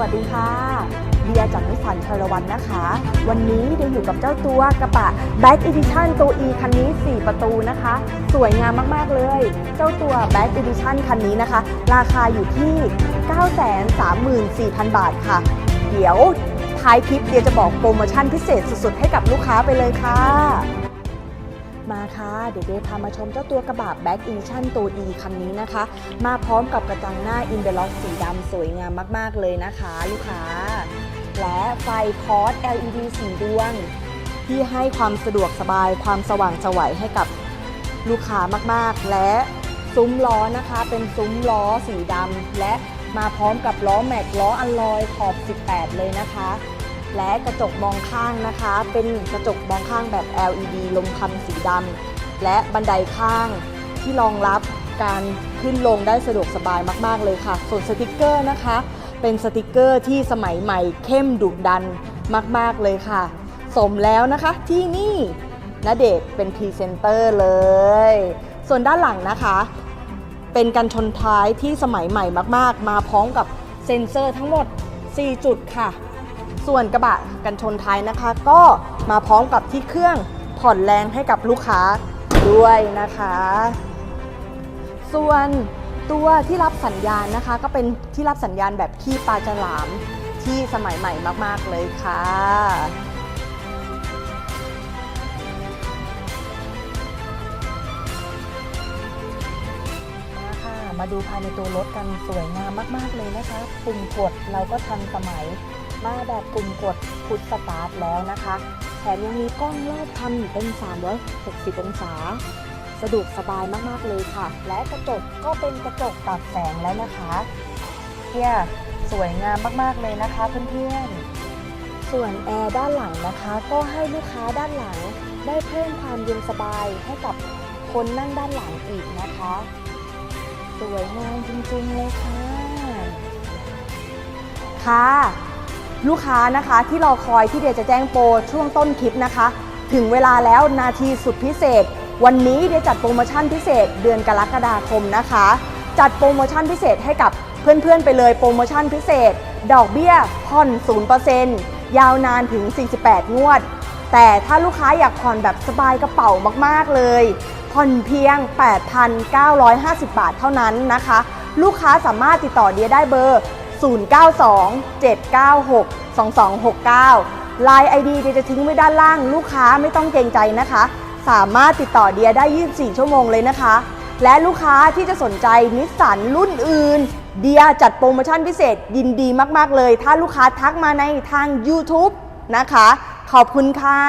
วัสดีค่ะเดียจากนิสสันชาลวันนะคะ วันนี้เดียอยู่กับเจ้าตัวกระบะ Back Edition ตัว E คันนี้ 4 ประตูนะคะ สวยงามมาก ๆ เลย เจ้าตัว Back Edition คันนี้นะคะ ราคาอยู่ที่ 934,000 บาทค่ะ เดี๋ยวท้ายคลิปเดียจะบอกโปรโมชั่นพิเศษสุด ๆ ให้กับลูกค้าไปเลยค่ะ มาค่ะ เดี๋ยวเดพามาชมเจ้าตัวกระบะ Back Edition ตัว E คันนี้นะคะ มาพร้อมกับกระจังหน้า i n d e l o c k สีดำสวยงามมากๆเลยนะคะ ลูกค้า และไฟคอร์ส LED สีดวง ที่ให้ความสะดวกสบายความสว่างไสวัยให้กับลูกค้ามากๆ และซุ้มล้อนะคะ เป็นซุ้มล้อสีดำและมาพร้อมกับล้อแม็กล้ออัลลอยขอบ 18 เลยนะคะ และกระจกมองข้างนะคะ เป็นกระจกมองข้างแบบ LED ลมควันสีดำและบันไดข้างที่รองรับการขึ้นลงได้สะดวกสบายมาก ๆ เลยค่ะ ส่วนสติกเกอร์นะคะ เป็นสติกเกอร์ที่สมัยใหม่เข้มดุดันมาก ๆ เลยค่ะ สมแล้วนะคะที่นี่ณเดชเป็นพรีเซนเตอร์เลย ส่วนด้านหลังนะคะ เป็นกันชนท้ายที่สมัยใหม่มาก ๆ มาพร้อมกับเซ็นเซอร์ทั้งหมด 4 จุดค่ะ ส่วนกระบะกันชนท้ายนะคะ ก็มาพร้อมกับที่เครื่องผ่อนแรงให้กับลูกค้าด้วยนะคะ ส่วนตัวที่รับสัญญาณนะคะ ก็เป็นที่รับสัญญาณแบบขี้ปลาฉลามที่สมัยใหม่มาก ๆ เลยค่ะ มาค่ะมาดูภายในตัวรถกันสวยงามมาก ๆ เลยนะคะปุ่มกดเราก็ทันสมัย มาแบบปุ่มกดพุทสตาร์ทแล้วนะคะ แถมยังมีกล้องรอบคันเป็น 360 องศา สะดวกสบายมากๆเลยค่ะ และกระจกก็เป็นกระจกปรับแสงแล้วนะคะเนี่ยสวยงามมากๆเลยนะคะเพื่อนๆ ส่วนแอร์ด้านหลังนะคะ ก็ให้ลูกค้าด้านหลังได้เพิ่มความเย็นสบายให้กับคนนั่งด้านหลังอีกนะคะ สวยงามจริงๆเลยค่ะค่ะ ลูกค้านะคะที่รอคอยที่เดียจะแจ้งโปรช่วงต้นคลิปนะคะ ถึงเวลาแล้วนาทีสุดพิเศษ วันนี้เดียจัดโปรโมชั่นพิเศษเดือนกรกฎาคมนะคะ จัดโปรโมชั่นพิเศษให้กับเพื่อนๆไปเลยโปรโมชั่นพิเศษ ดอกเบี้ยผ่อน0%ยาวนานถึง 48 งวด แต่ถ้าลูกค้าอยากผ่อนแบบสบายกระเป๋ามากๆเลยผ่อนเพียง 8,950 บาทเท่านั้นนะคะ ลูกค้าสามารถติดต่อเดียได้เบอร์ 092-796-2269 Line ID เดียจะทิ้งไว้ด้านล่างลูกค้าไม่ต้องเกรงใจนะคะ สามารถติดต่อเดียได้ 24 ชั่วโมงเลยนะคะ และลูกค้าที่จะสนใจนิสสันรุ่นอื่น เดียจัดโปรโมชั่นพิเศษยินดีมาก ๆ เลย ถ้าลูกค้าทักมาในทาง YouTube นะคะ ขอบคุณค่ะ